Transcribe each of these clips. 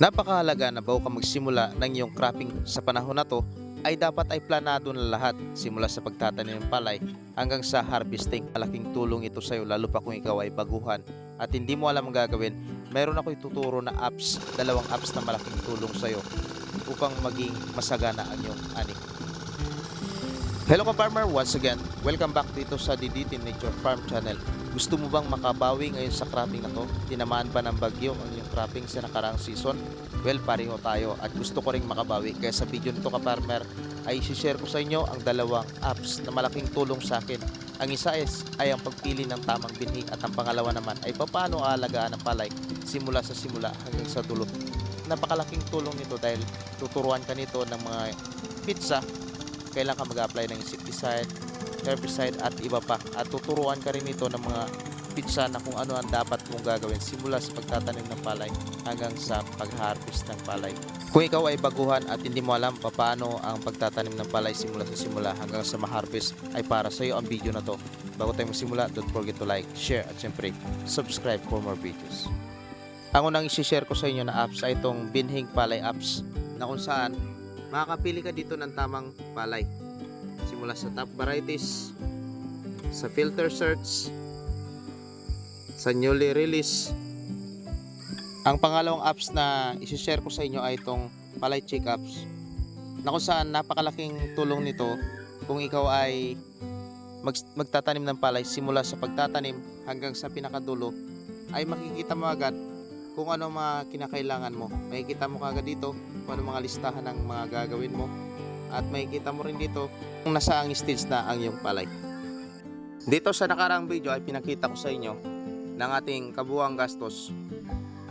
Napakahalaga na bago ka magsimula ng iyong cropping sa panahon na to ay dapat ay planado na lahat simula sa pagtatanim ng palay hanggang sa harvesting. Malaking tulong ito sa iyo lalo pa kung ikaw ay baguhan at hindi mo alam ang gagawin. Meron ako ituturo na apps, dalawang apps na malaking tulong sa iyo upang maging masagana ang iyong ani. Hello ka farmer, once again, welcome back dito sa DDT Nature Farm Channel. Gusto mo bang makabawi ngayon sa cropping na to? Tinamaan ba ng bagyo ang iyong cropping sa nakaraang season? Well, pareho tayo at gusto ko ring makabawi. Kaya sa video nito ka farmer ay isi-share ko sa inyo ang dalawang apps na malaking tulong sa akin. Ang isa is ay ang pagpili ng tamang binhi at ang pangalawa naman ay paano aalagaan ang palay simula sa simula hanggang sa dulo. Napakalaking tulong nito dahil tuturuan ka nito ng mga pizza kailan ka mag-apply ng insecticide, herbicide at iba pa. At tuturuan ka rin ito ng mga pizza na kung ano ang dapat mong gagawin simula sa pagtatanim ng palay hanggang sa pag-harvest ng palay. Kung ikaw ay baguhan at hindi mo alam paano ang pagtatanim ng palay simula sa simula hanggang sa ma-harvest ay para sa iyo ang video na to. Bago tayo magsimula, don't forget to like, share at syempre subscribe for more videos. Ang unang isi-share ko sa inyo na apps ay itong Binhing Palay apps na kung saan makakapili ka dito ng tamang palay. Simula sa top varieties, sa filter search, sa newly release. Ang pangalawang apps na isi-share ko sa inyo ay itong Palay Check apps na kung saan napakalaking tulong nito kung ikaw ay mag- magtatanim ng palay simula sa pagtatanim hanggang sa pinakadulo ay makikita mo agad kung ano mga kinakailangan mo. Makikita mo kagad dito kung ano mga listahan ng mga gagawin mo at makikita mo rin dito kung nasa ang stage na ang iyong palay. Dito sa nakaraang video ay pinakita ko sa inyo ng ating kabuang gastos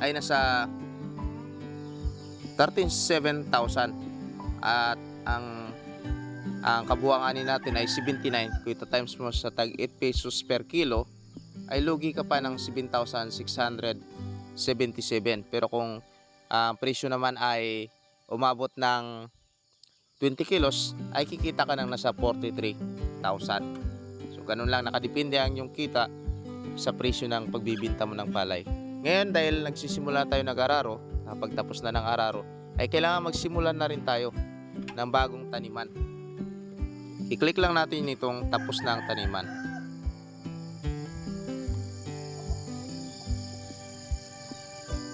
ay nasa 37,000 at ang ang kabuang ani natin ay 79 kung ito times mo sa tag 8 pesos per kilo ay lugi ka pa ng 7,677 pero kung ang presyo naman ay umabot ng 20 kilos ay kikita ka ng nasa 43,000 so ganun lang. Nakadepende ang yung kita sa presyo ng pagbibinta mo ng palay. Ngayon dahil nagsisimula tayo nag-araro pagtapos na ng araro ay kailangan magsimulan na rin tayo ng bagong taniman. I-click lang natin itong tapos na ang taniman.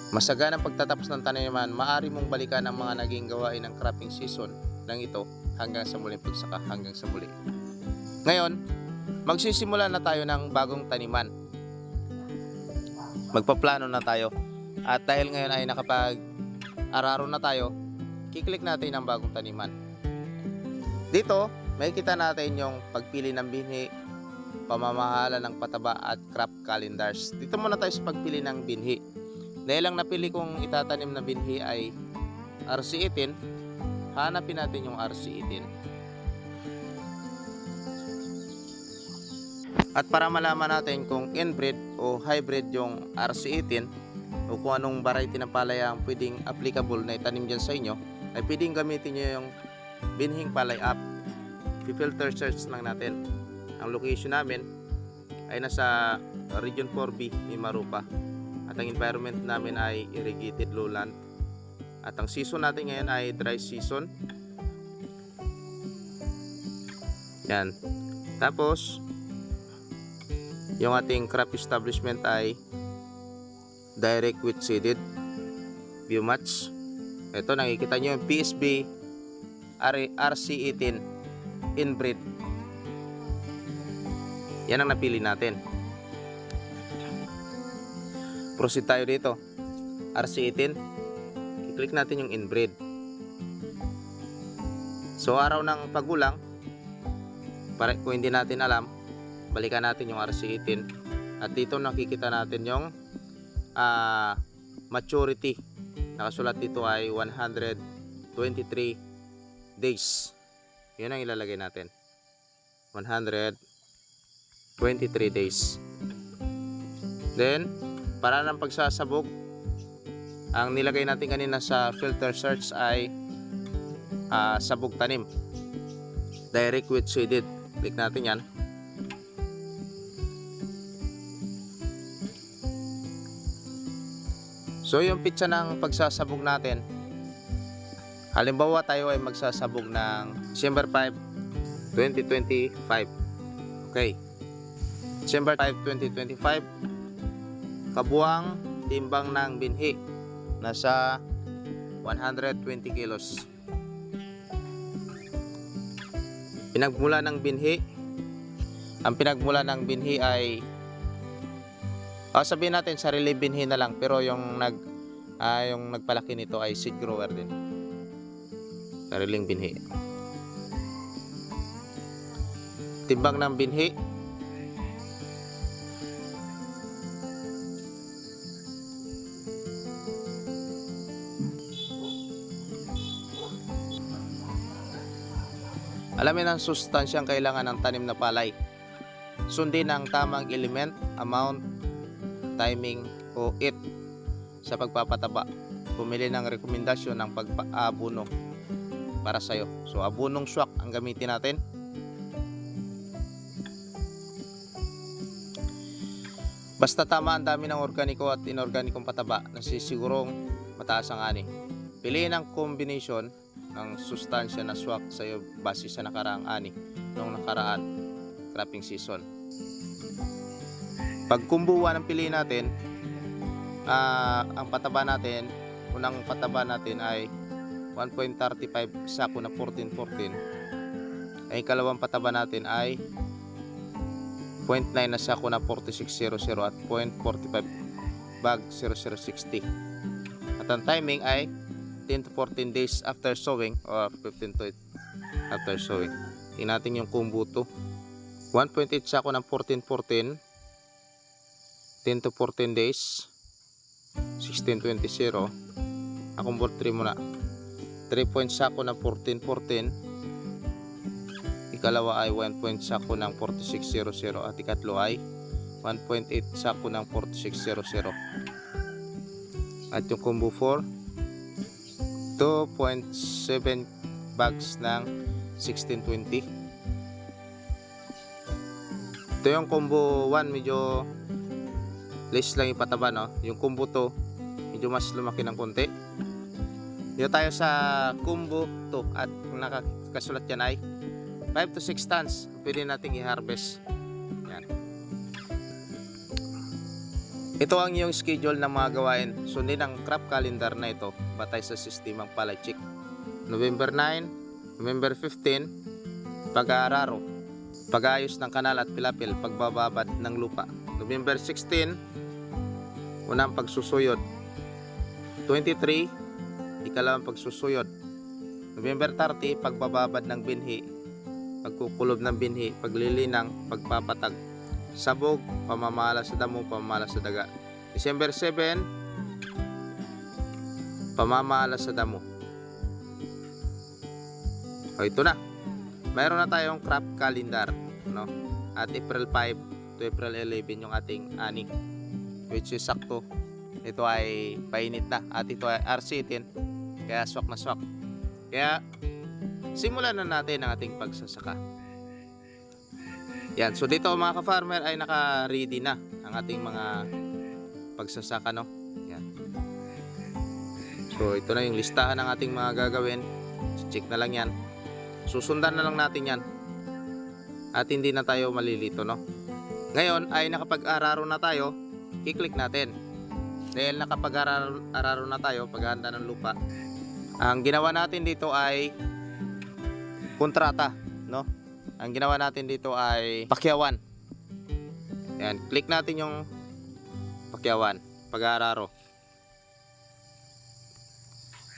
Masaganang pagtatapos ng taniman, maaari mong balikan ang mga naging gawain ng cropping season ng ito hanggang sa muling pagsaka hanggang sa muli. Ngayon, magsisimula na tayo ng bagong taniman. Magpaplano na tayo. At dahil ngayon ay nakapag araro na tayo, kiklik natin ang bagong taniman. Dito, makikita natin yung pagpili ng binhi, pamamahala ng pataba at crop calendars. Dito muna tayo sa pagpili ng binhi. Dahil ang napili kong itatanim na binhi ay RC18, hanapin natin yung RC18. At para malaman natin kung inbred o hybrid yung RC18 o kung anong variety ng palay ang pwedeng applicable na itanim dyan sa inyo, ay pwedeng gamitin nyo yung binhing palay app. I-filter search lang natin. Ang location namin ay nasa Region 4B, Mimarupa. At ang environment namin ay irrigated lowland. At ang season natin ngayon ay dry season. Yan. Tapos, yung ating crop establishment ay direct with seeded view match. Ito, nakikita nyo yung PSB R- RC18 inbreed. Yan ang napili natin. Proceed tayo dito. RC18. I-click natin yung inbreed. So araw ng pagulang, para kung hindi natin alam, balikan natin yung RC18. At dito nakikita natin yung ah, maturity. Nakasulat dito ay 123 days. Yun ang ilalagay natin. 123 days. Then, para ng pagsasabog ang nilagay natin kanina sa filter search ay ah, sabog tanim direct with seeded click natin yan So yung pitsa ng pagsasabog natin, halimbawa tayo ay magsasabog ng December 5, 2025. Okay. December 5, 2025, kabuang timbang ng binhi, nasa 120 kilos. Pinagmula ng binhi, ang pinagmula ng binhi ay Ah, sabihin natin sarili binhi na lang pero yung nag ah, yung nagpalaki nito ay seed grower din. Sariling binhi. Timbang ng binhi. Alamin ang sustansyang kailangan ng tanim na palay. Sundin ang tamang element, amount, timing o it sa pagpapataba. Pumili ng rekomendasyon ng pagpaabuno para sa'yo. So, abunong swak ang gamitin natin. Basta tama ang dami ng organiko at inorganikong pataba na sisigurong mataas ang ani. Piliin ang combination ng sustansya na swak sa'yo base sa nakaraang ani noong nakaraan cropping season. Pag kumbuwa ng piliin natin, ah, ang pataba natin, unang pataba natin ay 1.35 sako na 1414. Ay ikalawang pataba natin ay 0.9 na sako na 4600 at 0.45 bag 0060. At ang timing ay 10 to 14 days after sowing or 15 to 8 after sowing. Tingnan natin yung kumbuto. 1.8 sako ng 1414 10 to 14 days. 1620 akong board 3 muna. 3 point sako ng 1414 ikalawa ay 1 point sako ng 4600 at ikatlo ay 1.8 sako ng 4600 at yung combo 4 2.7 bags ng 1620 ito yung combo 1 medyo less lang ipataba no? Yung combo 2 medyo mas lumaki ng konti. Dito tayo sa combo 2 at kung nakasulat yan ay 5 to 6 tons pwede nating i-harvest ito ang iyong schedule ng mga gawain. Sundin ang crop calendar na ito. Batay sa sistemang Palachik November 9 November 15 pag-aararo. Pag-ayos ng kanal at pilapil pagbababad ng lupa. November 16 unang pagsusuyod. 23 ikalawang pagsusuyod. November 30 pagbababad ng binhi. Pagkukulob ng binhi paglilinang pagpapatag sabog pamamala sa damo pamamala sa daga. December 7 pamamala sa damo. O ito na. Mayroon na tayong crop calendar no? At April 5 to April 11 yung ating ani which is sakto. Ito ay painit na at ito ay R18 kaya swak na swak. Kaya simulan na natin ang ating pagsasaka yan. So dito mga ka-farmer ay naka ready na ang ating mga pagsasaka no? Yan. So ito na yung listahan ng ating mga gagawin. Check na lang yan. Susundan na lang natin yan. At hindi na tayo malilito no? Ngayon ay nakapag-araro na tayo. I-click natin. Dahil nakapag-araro na tayo paghahanda ng lupa ang ginawa natin dito ay kontrata no ang ginawa natin dito ay pakyawan yan click natin yung pakyawan pag-araro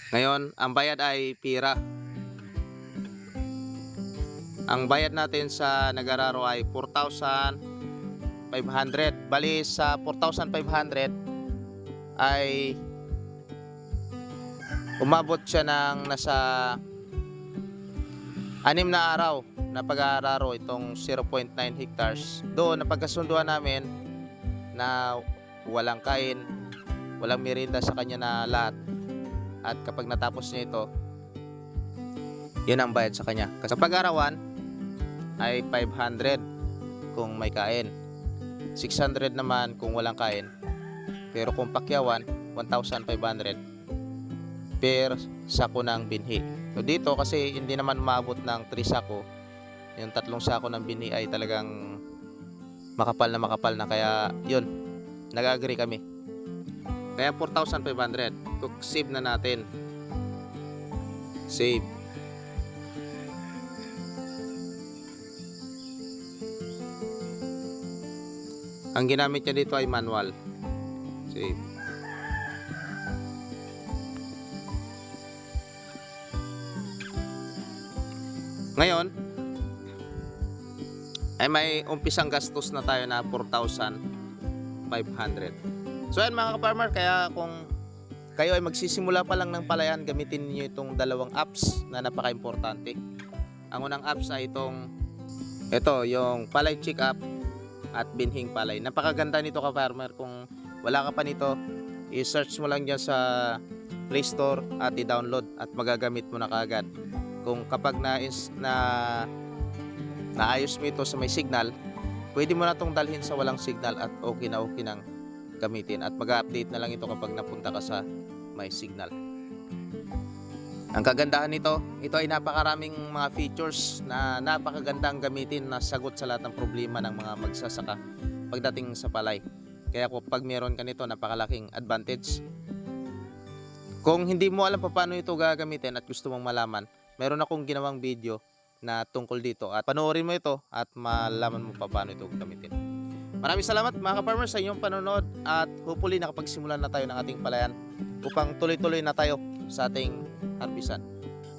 ngayon ang bayad ay pira. Ang bayad natin sa nag-araro ay 4,500 bali sa 4,500 ay umabot siya ng nasa anim na araw na pag-aararo itong 0.9 hectares. Doon napagkasunduan namin na walang kain, walang merienda sa kanya na lahat. At kapag natapos niya ito, yun ang bayad sa kanya. Kasi pag-arawan ay 500 kung may kain. 600 naman kung walang kain. Pero kung pakyawan, 1,500 per sako ng binhi. So dito kasi hindi naman umabot ng 3 sako, yung tatlong sako ng binhi ay talagang makapal na makapal na kaya yun, nag-agree kami. Kaya 4,500. Cook save na natin. Save. Ang ginamit niya dito ay manual. Save. Ngayon, ay may umpisang gastos na tayo na 4,500. So yan mga ka-farmer, kaya kung kayo ay magsisimula pa lang ng palayan, gamitin niyo itong dalawang apps na napaka-importante. Ang unang apps ay itong ito, yung Palay Chick app at Binhing Palay. Napakaganda nito ka-farmer. Kung wala ka pa nito, i-search mo lang dyan sa Play Store at i-download at magagamit mo na kaagad. Kung kapag na, na naayos mo ito sa may signal, pwede mo na itong dalhin sa walang signal at okay na okay nang gamitin. At mag-update na lang ito kapag napunta ka sa may signal. Ang kagandahan nito, ito ay napakaraming mga features na napakagandang gamitin na sagot sa lahat ng problema ng mga magsasaka pagdating sa palay. Kaya kung pag meron ka nito, napakalaking advantage. Kung hindi mo alam pa paano ito gagamitin at gusto mong malaman, meron akong ginawang video na tungkol dito at panoorin mo ito at malaman mo pa paano ito gamitin. Maraming salamat mga ka-farmers sa inyong panonood at hopefully nakapagsimulan na tayo ng ating palayan upang tuloy-tuloy na tayo sa ating harbisan.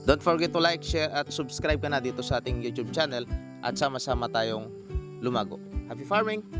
Don't forget to like, share at subscribe ka na dito sa ating YouTube channel at sama-sama tayong lumago. Happy farming!